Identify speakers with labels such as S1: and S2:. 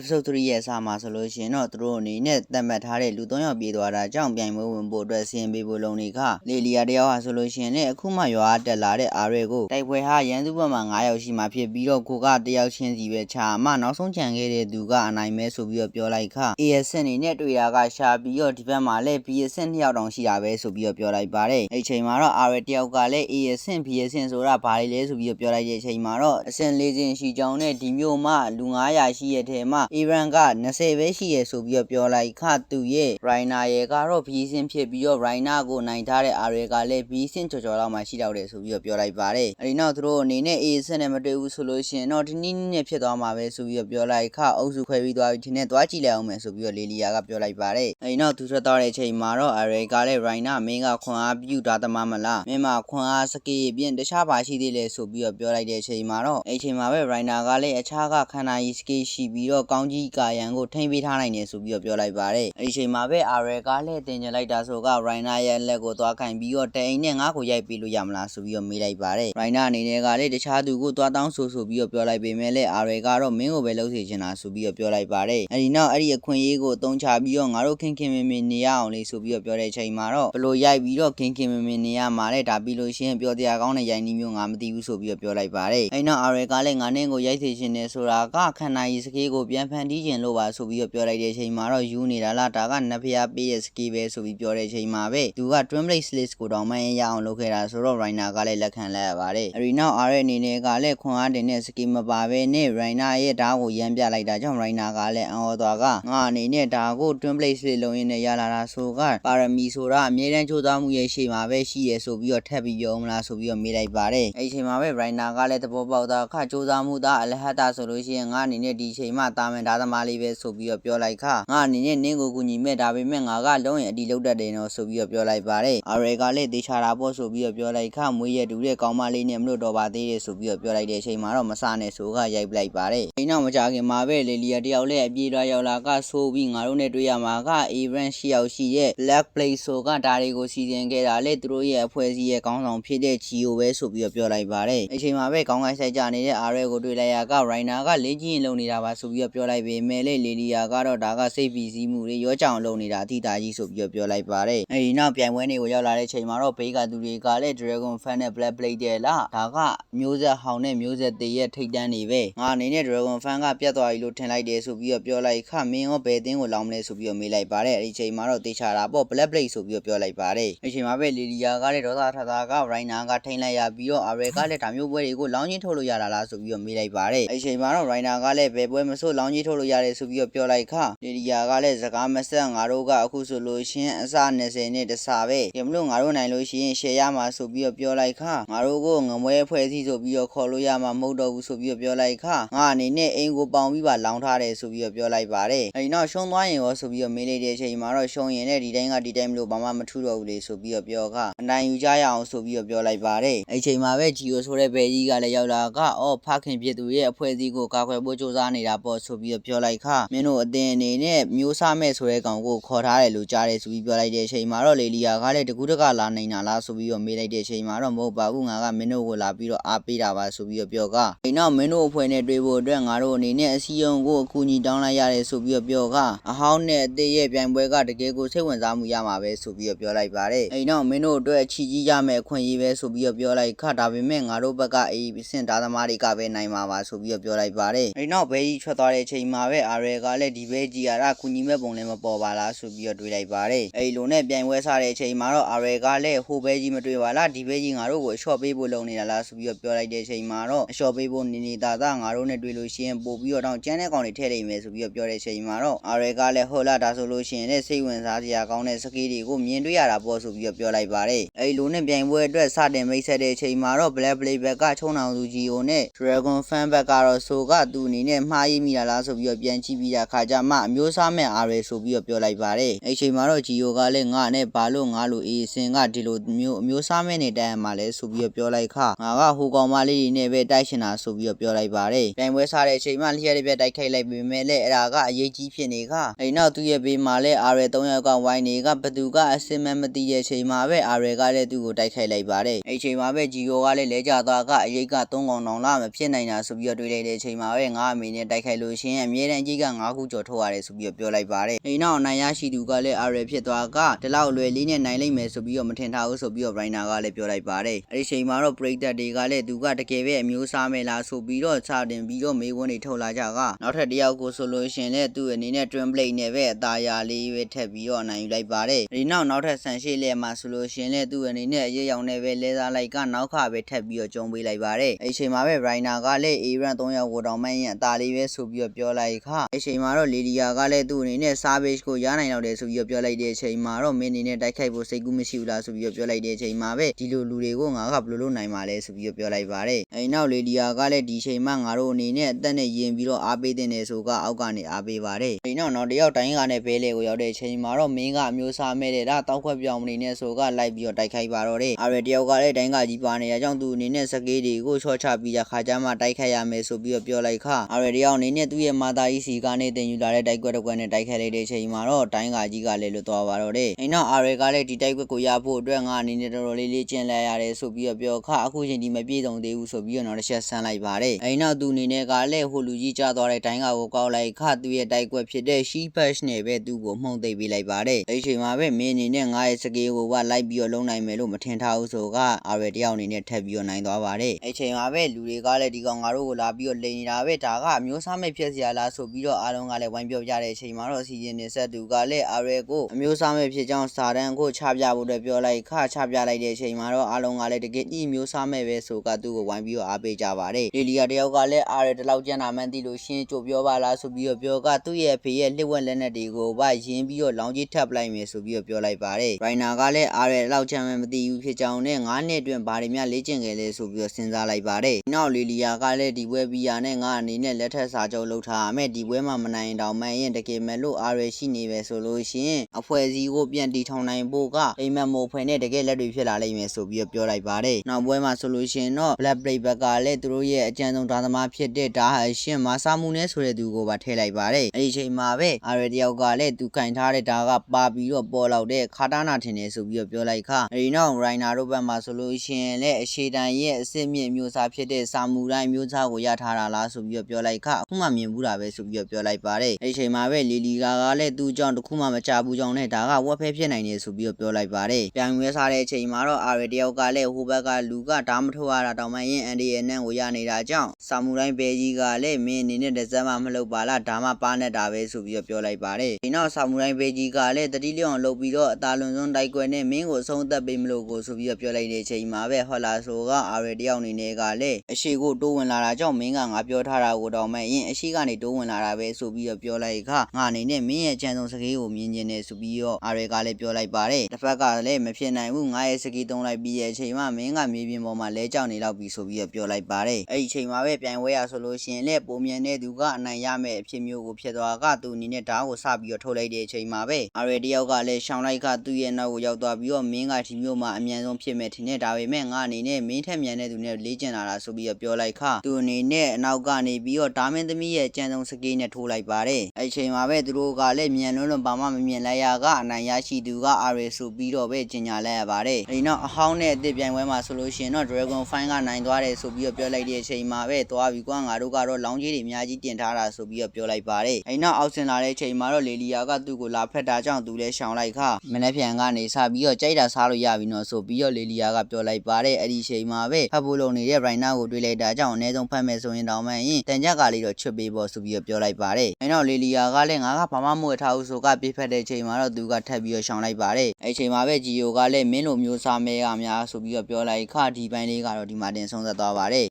S1: episode 3ရဲ့အစမှာဆိုလို့ရှိရင်တော့သူတို့အနေနဲ့သတ်မှတ်ထားတဲ့လူ၃ယောက်ပြေးသွားတာကြောင့်ပြိုင်ပွဲဝင်ဖို့အတွက်စီရင်ပေးဖို့လုံနေခလေလီယာတယောက်ဟာဆိုလို့ရှိရင်လည်းအခုမှရွာတက်လာတဲ့အာရဲကိုတိုက်ပွဲဟာရန်သူဘက်မှာ9ယောက်ရှိမှဖြစ်ပြီးတော့ကိုကတယောက်ချင်းစီပဲချာမှနောက်ဆုံးချန်ခဲ့တဲ့သူကအနိုင်မဲဆိုပြီးတော့ပြောလိုက်ခ AS အနေနဲ့တွေ့တာကရှာပြီးတော့ဒီဘက်မှာလည်း BS 2ယောက်တောင်ရှိတာပဲဆိုပြီးတော့ပြောလိုက်ပါတယ်အဲ့ချိန်မှာတော့အာရဲတယောက်ကလည်း AS BS ဆိုတာဘာလဲလဲဆိုပြီးတော့ပြောလိုက်တဲ့အချိန်မှာတော့အဆင့်၄ဆင့်ရှိကြောင်းနဲ့ဒီမျိုးမှလူ900ရှိရဲ့ထဲမှာအီရန်က20ပဲရှိရဆိုပြီးတော့ပြောလိုက်ခသူရဲ့ရိုင်နာရဲ့ကတော့ဘီစင်ဖြစ်ပြီးတော့ရိုင်နာကိုနိုင်ထားတဲ့အာရဲကလည်းဘီစင်ချော်ချော်လောက်မှရှိတော့တယ်ဆိုပြီးတော့ပြောလိုက်ပါတယ်အဲဒီနောက်သူတို့အနေနဲ့အေးစက်နဲ့မတွေ့ဘူးဆိုလို့ရှိရင်တော့ဒီနည်းနည်းနဲ့ဖြစ်သွားမှာပဲဆိုပြီးတော့ပြောလိုက်ခအုပ်စုခွဲပြီးသွားပြီဒီနေ့သွားကြည့်လိုက်အောင်မယ်ဆိုပြီးတော့လေလီယာကပြောလိုက်ပါတယ်အဲဒီနောက်သူထွက်သွားတဲ့အချိန်မှာတော့အာရဲကလည်းရိုင်နာမင်းကခွန်အားပြုတာသမားမလားမင်းမခွန်အားစကေးပြင်တခြားပါရှိသေးလဲဆိုပြီးတော့ပြောလိုက်တဲ့အချိန်မှာတော့အဲဒီအချိန်မှာပဲရိုင်နာကလည်းအခြားကခန္ဓာကြီးစကေးရှိပြီးတော့ကောင်းကြီးကာယံကိုထိမ့်ပေးထားနိုင်တယ်ဆိုပြီးတော့ပြောလိုက်ပါတယ်အဲဒီအချိန်မှာပဲအာရဲကလည်းတင်ကျင်လိုက်တာဆိုကရိုင်နာရဲ့လက်ကိုသွားကင်ပြီးတော့တအိမ်နဲ့ငါ့ကိုရိုက်ပေးလို့ရမလားဆိုပြီးတော့မေးလိုက်ပါတယ်ရိုင်နာအနေနဲ့ကလည်းတခြားသူကိုသွားတောင်းဆိုဆိုပြီးတော့ပြောလိုက်ပေမဲ့လည်းအာရဲကတော့မင်းကိုပဲလှုပ်စေချင်တာဆိုပြီးတော့ပြောလိုက်ပါတယ်အဲဒီနောက်အဲ့ဒီအခွင့်အရေးကိုအသုံးချပြီးတော့ငါတို့ခင်ခင်မင်မင်နေရအောင်လေဆိုပြီးတော့ပြောတဲ့အချိန်မှာတော့ဘလို့ရိုက်ပြီးတော့ခင်ခင်မင်မင်နေရမှာလေဒါပြီးလို့ရှိရင်ပြောတရားကောင်းတဲ့ရိုင်းနှီးမျိုးငါမသိဘူးဆိုပြီးတော့ပြောလိုက်ပါတယ်အဲဒီနောက်အာရဲကလည်းငါနဲ့ကိုရိုက်စေချင်တယ်ဆိုတာကခန္ဓာကြီးစကေးကိုပြန်ဖန်တီးခြင်းလို့ပါဆိုပြီးတော့ပြောလိုက်တဲ့အချိန်မှာတော့ယူနေတာလားဒါကနဖျားပေးရဲ့စကေးပဲဆိုပြီးပြောတဲ့အချိန်မှာပဲသူက twin blade slit ကိုတောင်မှရအောင်လုပ်ခဲ့တာဆိုတော့ Rhino ကလည်းလက်ခံလိုက်ရပါတယ်အဲဒီနောက်အာရဲအနေနဲ့ကလည်းခွန်အားတင်တဲ့စကေးမပါဘဲနဲ့ Rhino ရဲ့ဓာတ်ကိုရမ်းပြလိုက်တာကြောင့် Rhino ကလည်းအံ့ဩသွားကငါအနေနဲ့ဒါကို twin blade slit လုံးရင်းနဲ့ရလာတာဆိုကပါရမီဆိုတာအမြဲတမ်းကြိုးစားမှုရဲ့ရှေ့မှာပဲရှိရဆိုပြီးတော့ထပ်ပြီးပြောမလားဆိုပြီးတော့မေးလိုက်ပါတယ်အဲဒီအချိန်မှာပဲ Rhino ကလည်းသဘောပေါက်တာခကြိုးစားမှုသားအလဟတ်တာဆိုလို့ရှိရင်ငါအနေနဲ့ဒီအချိန်မှတာမန်ဓာတ်သမားလေးပဲဆိုပြီးတော့ပြောလိုက်ခငါအနေနဲ့နင်းကိုကူညီမဲ့ဒါပေမဲ့ငါကလုံးရင်အတီလောက်တတ်တယ်နော်ဆိုပြီးတော့ပြောလိုက်ပါတယ်အာရဲကလည်းတေချာတာပေါ့ဆိုပြီးတော့ပြောလိုက်ခမွေးရတူတဲ့ကောင်းမလေးနဲ့မလို့တော့ပါသေးတယ်ဆိုပြီးတော့ပြောလိုက်တဲ့အချိန်မှာတော့မစနဲ့ဆိုကရိုက်ပလိုက်ပါတယ်အိမ်နောက်မကြခင်မှာပဲလေလီယာတယောက်လည်းအပြေးသွားရောက်လာကဆိုပြီးငါတို့နဲ့တွေ့ရမှာက event ရှိရောက်ရှိတဲ့ black play ဆိုကဒါတွေကိုစီစဉ်ခဲ့တာလေသူတို့ရဲ့အဖွဲ့အစည်းရဲ့ကောင်းဆောင်ဖြစ်တဲ့ GO ပဲဆိုပြီးတော့ပြောလိုက်ပါတယ်အချိန်မှာပဲကောင်းကိုင်းဆိုင်ကြနေတဲ့အာရဲကိုတွေ့လိုက်ရက Rainer ကလေ့ကျင့်လုံနေတာပါဆိုပြီးတော့ပြောလိုက်ပေမဲ့လေလီလီယာကတော့ဒါကစိတ်ပီစည်းမှုတွေရောကြောင်လုံနေတာအထိတာကြီးဆိုပြီးတော့ပြောလိုက်ပါတယ်အဲဒီနောက်ပြိုင်ပွဲတွေကိုရောက်လာတဲ့ချိန်မှာတော့ဘေးကသူတွေကလည်း Dragon Fan နဲ့ Black Blade တဲ့လားဒါကမျိုးဆက်ဟောင်းနဲ့မျိုးဆက်သေးရဲ့ထိတ်တန်းတွေပဲငါအနေနဲ့ Dragon Fan ကပြတ်သွားပြီလို့ထင်လိုက်တယ်ဆိုပြီးတော့ပြောလိုက်ခမင်းရောဘယ်အသင်းကိုလောင်းမလဲဆိုပြီးတော့မေးလိုက်ပါတယ်အဲဒီချိန်မှာတော့တေချာတာပေါ့ Black Blade ဆိုပြီးတော့ပြောလိုက်ပါတယ်အဲဒီချိန်မှာပဲလီလီယာကလည်းဒေါသထတာက Rainer ကထိန်လိုက်ရပြီးတော့ Array ကလည်းဒါမျိုးပွဲတွေကိုလောင်းချင်းထုတ်လို့ရတာလားဆိုပြီးတော့မေးလိုက်ပါတယ်အဲဒီချိန်မှာတော့ Rainer ကလည်းဘယ်ပွဲမဆိုးလောင်းချင်းထုတ်လို့ရတယ်ဆိုပြီးတော့ပြောလိုက်ခလီလီယာကလည်းစကားမဆက်ငါတို့ကအခုဆိုလို့ရှင်းအစ20နဲ့တဆပဲရမလို့ငါတို့နိုင်လို့ရှိရင် share ရမှာဆိုပြီးတော့ပြောလိုက်ခငါတို့ကိုငမွဲဖွဲ့စည်းဆိုပြီးတော့ခေါ်လို့ရမှာမဟုတ်တော့ဘူးဆိုပြီးတော့ပြောလိုက်ခငါအနေနဲ့အိမ်ကိုပေါင်ပြီးပါလောင်းထားတယ်ဆိုပြီးတော့ပြောလိုက်ပါတယ်အဲဒီနောက်ရှုံးသွားရင်ရောဆိုပြီးတော့မေးလိုက်တဲ့အချိန်မှာတော့ရှုံးရင်လည်းဒီတိုင်းကဒီတိုင်းမလို့ဘာမှမထူတော့ဘူးလေဆိုပြီးတော့ပြောခအနိုင်ယူကြရအောင်ဆိုပြီးတော့ပြောလိုက်ပါတယ်အဲဒီချိန်မှာပဲဂျီယိုဆိုတဲ့ဘယ်ကြီးကလည်းရောက်လာကအော်ဖခင်ပြစ်သူရဲ့အဖွဲ့အစည်းကိုကာကွယ်ဖို့ကြိုးစားနေတာပေါ့ဆိုပြီးတော့ပြောလိုက်ခမင်းတို့အတင်းအနေနဲ့မျိုးစားမဲ့ဆိုတဲ့ကောင်ကိုခေါ်ထားတယ်လို့ကြားတယ်ဆိုပြီးပြောလိုက်တဲ့အချိန်မှာတော့လေလီယာကလည်းတကူးတကလာနေတာလားဆိုပြီးတော့မေးလိုက်တဲ့အချိန်မှာတော့မဟုတ်ပါဘူးငါကမင်းတို့ကိုလာပြီးတော့အားပေးတာပါဆိုပြီးတော့ပြောကအိမ်နောက်မင်းတို့အဖွဲ့နဲ့တွေ့ဖို့အတွက်ငါတို့အနေနဲ့အစည်းအရုံးကိုအကူအညီတောင်းလိုက်ရတယ်ဆိုပြီးတော့ပြောကအဟောင်းနဲ့အသေးရဲ့ပြိုင်ပွဲကတကယ်ကိုစိတ်ဝင်စားမှုရမှာပဲဆိုပြီးတော့ပြောလိုက်ပါတယ်အိမ်နောက်မင်းတို့အတွက်ချီကြီးရမယ်အခွင့်အရေးပဲဆိုပြီးတော့ပြောလိုက်ခဒါပေမဲ့ငါတို့ဘက်ကအေးစင်သားသမားတွေကပဲနိုင်မှာပါဆိုပြီးတော့ပြောလိုက်ပါတယ်အိမ်နောက်ဘဲကြီးထွက်သွားတဲ့အချိန်မှာပဲအာရဲကလည်းဒီဘဲကြီးကရကူညီမဲ့ပုံလည်းမပေါ်ပါလားဆိုပြီးတော့တွေးလိုက်ပါတယ်အဲ့လိုနဲ့ပြိုင်ပွဲစားတဲ့အချိန်မှာတော့အာရဲကလည်းဟိုဘဲကြီးမတွေ့ပါလားဒီဘဲကြီးငါတို့ကိုအလျှော့ပေးဖို့လုပ်နေတာလားဆိုပြီးတော့ပြောလိုက်တဲ့အချိန်မှာတော့အလျှော့ပေးဖို့နေနေတာသာငါတို့နဲ့တွေ့လို့ရှိရင်ပို့ပြီးတော့တောင်းကျန်းတဲ့ကောင်တွေထည့်လိုက်မယ်ဆိုပြီးတော့ပြောတဲ့အချိန်မှာတော့အာရဲကလည်းဟိုလာဒါဆိုလို့ရှိရင်လည်းစိတ်ဝင်စားစရာကောင်းတဲ့စကီးတွေကိုမြင်တွေ့ရတာပေါ့ဆိုပြီးတော့ပြောလိုက်ပါတယ်အဲ့လိုနဲ့ပြိုင်ပွဲအတွက်စတင်မိတ်ဆက်တဲ့အချိန်မှာတော့ Black Play ဘက်ကချုံအောင်သူကြီးကိုနဲ့ Dragon Fan ဘက်ကတော့ဆိုကသူ့အနေနဲ့မှားရမိတာလားဆိုပြီးတော့ပြန်ကြည့်ပြီးတာခါကြမှအမျိုးစားမဲ့အားရဆိုပြီးတော့ပြောလိုက်ပါတယ်အဲ့ချိန်မှာတော့ Gio ကလည်းငါနဲ့ဘာလို့ငါလို့အေးစင်ကဒီလိုမျိုးအမျိုးစားမဲ့နေတိုင်မှာလဲဆိုပြီးတော့ပြောလိုက်ခငါကဟိုကောင်မလေးတွေနဲ့ပဲတိုက်ရှင်တာဆိုပြီးတော့ပြောလိုက်ပါတယ်ပြိုင်ပွဲစားတဲ့အချိန်မှာလျှက်တစ်ပြက်တိုက်ခိုက်လိုက်ပေမဲ့လည်းအဲ့ဒါကအရေးကြီးဖြစ်နေခအဲ့နောက်သူ့ရဲ့ဘေးမှာလည်းအားရ၃ယောက်ကဝိုင်းနေကဘသူကအစင်မမသိတဲ့အချိန်မှာပဲအားရကလည်းသူ့ကိုတိုက်ခိုက်လိုက်ပါတယ်အဲ့ချိန်မှာပဲ Gio ကလည်းလဲကြသွားကအရေးက၃កောင်တောင်လာမဖြစ်နိုင်တာဆိုပြီးတော့တွေးလိုက်တဲ့အချိန်မှာပဲငါအမေနဲ့တိုက်ခိုက်လို့ရှိရှင်အမြဲတမ်းအကြီးက9ခုကျော်ထုတ်ရတယ်ဆိုပြီးတော့ပြောလိုက်ပါတယ်။ဒီနောက်နိုင်ရရှိသူကလည်းအာရယ်ဖြစ်သွားကဒီလောက်လွယ်လေးနဲ့နိုင်လိမ့်မယ်ဆိုပြီးတော့မထင်ထားဘူးဆိုပြီးတော့ရိုင်နာကလည်းပြောလိုက်ပါတယ်။အဲဒီချိန်မှာတော့ပရိသတ်တွေကလည်းသူကတကယ်ပဲအမျိုးစားမယ်လားဆိုပြီးတော့စတင်ပြီးတော့မေးခွန်းတွေထုတ်လာကြကနောက်ထပ်တစ်ယောက်ကိုဆိုလို့ရှင်လည်းသူ့အနေနဲ့ twin blade နဲ့ပဲအသားရလေးပဲထက်ပြီးတော့နိုင်ယူလိုက်ပါတယ်။ဒီနောက်နောက်ထပ်ဆန်ရှိလက်မှာဆိုလို့ရှင်လည်းသူ့အနေနဲ့အရေးရောင်နဲ့ပဲလဲစားလိုက်ကနောက်ခပဲထက်ပြီးတော့ကြုံပေးလိုက်ပါတယ်။အဲဒီချိန်မှာပဲရိုင်နာကလည်း A-run 3ယောက်ကိုတောင်မှရင်အသားလေးပဲဆိုပြီးတော့ပြောလိုက်ခ။အဲဒီချိန်မှာတော့လီလီယာကလည်းသူ့အနေနဲ့ service ကိုရနိုင်တော့တယ်ဆိုပြီးတော့ပြောလိုက်တဲ့အချိန်မှာတော့မင်းအနေနဲ့တိုက်ခိုက်ဖို့စိတ်ကူးမရှိဘူးလားဆိုပြီးတော့ပြောလိုက်တဲ့အချိန်မှာပဲဒီလိုလူတွေကိုငါကဘယ်လိုလုပ်နိုင်မှာလဲဆိုပြီးတော့ပြောလိုက်ပါတယ်။အဲဒီနောက်လီလီယာကလည်းဒီချိန်မှာငါတို့အနေနဲ့အသက်နဲ့ယင်ပြီးတော့အားပေးတဲ့နေဆိုကအောက်ကနေအားပေးပါတယ်။အဲဒီနောက်နောက်တစ်ယောက်တိုင်းကနဲ့ဘဲလေကိုရောက်တဲ့အချိန်မှာတော့မင်းကအမျိုးစားမဲ့တဲ့ဒါတောက်ခွက်ပြောင်မနေနဲ့ဆိုကလိုက်ပြီးတော့တိုက်ခိုက်ပါတော့တယ်။အားရတယောက်ကလည်းတိုင်းကကြီးပါနေရကြောင်းသူအနေနဲ့စကေးတွေကိုချော့ချပြီးတဲ့ခါကျမှတိုက်ခိုက်ရမယ်ဆိုပြီးတော့ပြောလိုက်ခ။အားရတယောက်အနေနဲ့သူ့ရဲ့မာတာကြီးစီကနေတင်ယူလာတဲ့တိုက်ကွက်တစ်ကွက်နဲ့တိုက်ခိုက်လိုက်တဲ့အချိန်မှာတော့တိုင်းကကြီးကလည်းလွတ်သွားပါတော့တယ်။အဲဒီနောက်အားရကလည်းဒီတိုက်ကွက်ကိုရဖို့အတွက်ငါအနေနဲ့တော်တော်လေးလေးကျင်လဲရတယ်ဆိုပြီးတော့ပြောခအခုချိန်ဒီမပြေဆုံးသေးဘူးဆိုပြီးတော့နောက်တစ်ချက်ဆန်းလိုက်ပါတယ်။အဲဒီနောက်သူအနေနဲ့ကလည်းဟိုလူကြီးကြသွားတဲ့တိုင်းကကိုကောက်လိုက်ခသူ့ရဲ့တိုက်ကွက်ဖြစ်တဲ့ she patch နဲ့ပဲသူ့ကိုမှုန်သိပ်ပေးလိုက်ပါတယ်။အဲဒီချိန်မှာပဲမင်းအနေနဲ့ငါရဲ့စကေးကိုကလိုက်ပြီးတော့လုံးနိုင်မယ်လို့မထင်ထားဘူးဆိုကအားရတယောက်အနေနဲ့ထပ်ပြီးတော့နိုင်သွားပါတယ်။အဲဒီချိန်မှာပဲလူတွေကလည်းဒီကောင်ငါတို့ကိုလာပြီးတော့လိန်နေတာပဲဒါကအမျိုးစားမဲ့ဖြစ်စရာလားဆိုပြီးတော့အားလုံးကလည်းဝိုင်းပြောပြတဲ့အချိန်မှာတော့အစီအစဉ်နေဆက်သူကလည်းအားရကိုအမျိုးစားမဲ့ဖြစ်ကြောင်းစာတန်းကိုချပြဖို့အတွက်ပြောလိုက်ခချပြလိုက်တဲ့အချိန်မှာတော့အားလုံးကလည်းတကယ်ကြီးမျိုးစားမဲ့ပဲဆိုကသူ့ကိုဝိုင်းပြီးတော့အားပေးကြပါတယ်။လီလီယာတယောက်ကလည်းအားရတလောက်ကျန်တာမှန်းသိလို့ရှင်းကြိုပြောပါလားဆိုပြီးတော့ပြောကသူ့ရဲ့ဖေရဲ့လှစ်ဝက်လက်နက်တွေကိုဗရင်းပြီးတော့လောင်းကြီးထပ်ပလိုက်မယ်ဆိုပြီးတော့ပြောလိုက်ပါတယ်။ရိုင်နာကလည်းအားရလောက်ချမ်းမှမသိဘူးဖြစ်ကြောင်းနဲ့9နှစ်အတွင်းဘာတွေများလေ့ကျင့်ခဲ့လဲဆိုပြီးတော့စဉ်းစားလိုက်ပါတယ်။နောက်လီလီယာကလည်းဒီပွဲဘီယာနဲ့ငါအနေနဲ့လက်ထက်စာချုပ်လုပ်ထားရမယ်ဒီပွဲမှာမနိုင်တောင်မှရင်တကယ်မဲ့လို့အားရရှိနေပဲဆိုလို့ရှိရင်အဖွဲ့အစည်းကိုပြန်တီထောင်နိုင်ဖို့ကအိမ်မက်မိုဖွယ်နဲ့တကယ်လက်တွေဖြစ်လာလိမ့်မယ်ဆိုပြီးတော့ပြောလိုက်ပါတယ်။နောက်ပွဲမှာဆိုလို့ရှိရင်တော့ Black Blade ဘက်ကလည်းသူတို့ရဲ့အကြံဆုံးဓာသမားဖြစ်တဲ့ဒါဟာရှင်မာစာမှုနဲ့ဆိုတဲ့သူကိုပါထည့်လိုက်ပါတယ်။အဲဒီချိန်မှာပဲအားရတယောက်ကလည်းသူကင်ထားတဲ့ဒါကပါပြီးတော့ပေါ်လောက်တဲ့ခါတာနာထင်တယ်ဆိုပြီးတော့ပြောလိုက်ခ။အဲဒီနောက်ရိုင်နာတို့ဘက်မှာဆိုလို့ရှိရင်လည်းအရှိတန်ရဲ့အစ်စ်မြင့်မျိုးစားဖြစ်တဲ့စာမူတိုင်းမျိုးစားကိုရထားတာလားဆိုပြီးတော့ပြောလိုက်ခ။အခုမှမြင်ဘူးတာပဲဆိုပြီးတော့ပြောလိုက်ပါတယ်။အဲဒီချိန်မှာပဲလီလီကာကလည်းသူ့ကြောင့်တခုမှမကြဘူးကြောင့်နဲ့ဒါကဝက်ဖဲဖြစ်နိုင်တယ်ဆိုပြီးတော့ပြောလိုက်ပါတယ်။ပြန်ဝဲစားတဲ့အချိန်မှာတော့အာရတယောက်ကလည်းဟိုဘက်ကလူကဓာမထုတ်ရတာတောင်မှရင်အန်ဒီရဲ့နန်းကိုရနေတာကြောင့်စာမူတိုင်းပဲကြီးကလည်းမင်းအနေနဲ့တစ်စက်မှမလုပ်ပါလားဒါမှပါနေတာပဲဆိုပြီးတော့ပြောလိုက်ပါတယ်။ဒီနောက်စာမူတိုင်းပဲကြီးကလည်းတတိလျောင်လုပ်ပြီးတော့အသာလွန်ဆုံးတိုက်ကွယ်နဲ့မင်းကိုအဆုံးသက်ပေးမလို့ကိုဆိုပြီးတော့ပြောလိုက်တဲ့အချိန်မှာပဲဟော်လာဆိုကအာရတယောက်အနေနဲ့ကလည်းအရှိကိုတိုးဝင်လာတာကြောင့်မင်းကငါပြောထားတာကိုတောင်မှရင်အရှိကနေတိုးဝင်လာတာပဲဆိုပြီးတော့ပြောလိုက်ခငါအနေနဲ့မင်းရဲ့ချမ်းဆုံးစကေးကိုမြင်ကျင်နေဆိုပြီးတော့အာရကလည်းပြောလိုက်ပါတယ်။တစ်ဖက်ကလည်းမဖြစ်နိုင်ဘူးငါရဲ့စကေးသုံးလိုက်ပြီးရဲ့အချိန်မှာမင်းကမြေပြင်ပေါ်မှာလဲကြောက်နေတော့ပြီဆိုပြီးတော့ပြောလိုက်ပါတယ်။အဲ့ဒီအချိန်မှာပဲပြန်ဝဲရဆိုလို့ရှိရင်လည်းပုံမြန်တဲ့သူကအနိုင်ရမယ့်အဖြစ်မျိုးကိုဖြစ်သွားကသူအနေနဲ့ဓာတ်ကိုစပြီးတော့ထုတ်လိုက်တဲ့အချိန်မှာပဲအာရတယောက်ကလည်းရှောင်းလိုက်ကသူ့ရဲ့နောက်ကိုရောက်သွားပြီးတော့မင်းကဒီမျိုးမှာအမြန်ဆုံးဖြစ်မဲ့ထင်တဲ့ဒါပေမဲ့ငါအနေနဲ့မင်းထက်မြန်တဲ့သူနဲ့လေ့ကျင့်လာတာဆိုပြီးတော့ပြောလိုက်ခသူအနေနဲ့အနောက်ကနေပြီးတော့ဒါမင်းသမီးရဲ့အကြံဆုံးစကေးနဲ့ထိုးလိုက်ပါတယ်။အဲ့ဒီအချိန်မှာပဲသူတို့ကလည်းမြန်လွန်းလွန်းဘာမှမမြင်လိုက်ရကအနိုင်ရရှိသူကအာရဆိုပြီးတော့ပဲကျင်ညာလိုက်ရပါတယ်။အဲဒီနောက်အဟောင်းနဲ့အသစ်ပြိုင်ပွဲမှာဆိုလို့ရှိရင်တော့ Dragon Fine ကနိုင်သွားတယ်ဆိုပြီးတော့ပြောလိုက်တဲ့အချိန်မှာပဲသွားပြီကွာငါတို့ကတော့လောင်းကြီးတွေအများကြီးတင်ထားတာဆိုပြီးတော့ပြောလိုက်ပါတယ်။အဲဒီနောက်အောက်ဆင်လာတဲ့အချိန်မှာတော့လေလီယာကသူ့ကိုလာဖက်တာကြောင့်သူလည်းရှောင်လိုက်ခမနေ့ပြန်ကနေစပြီးတော့ကြိုက်တာစားလို့ရပြီနော်ဆိုပြီးတော့လေလီယာကပြောလိုက်ပါတယ်။အဲ့ဒီအချိန်မှာပဲဖတ်ဖို့လုံနေတဲ့ Rhino ကိုတွေးလိုက်တာကြောင့်အနည်းဆုံးဖတ်မယ်ဆိုရင်တောင်မှရင်တန်ကြက်ကလေးတော့ချွတ်ပေးဖို့ဆိုပြီးတော့ပြောလိုက်ပါတယ်။အဲနောက်လေလီယာကလည်းငါကဘာမှမဝယ်ထားဘူးဆိုကပြဖက်တဲ့အချိန်မှာတော့သူကထပ်ပြီးတော့ရှောင်လိုက်ပါတယ်။အဲ့ဒီအချိန်မှာပဲဂျီယိုကလည်းမင်းလိုမျိုးစားမဲရများဆိုပြီးတော့ပြောလိုက်ခဒီပိုင်းလေးကတော့ဒီမှာတင်ဆုံးသက်သွားပါတယ်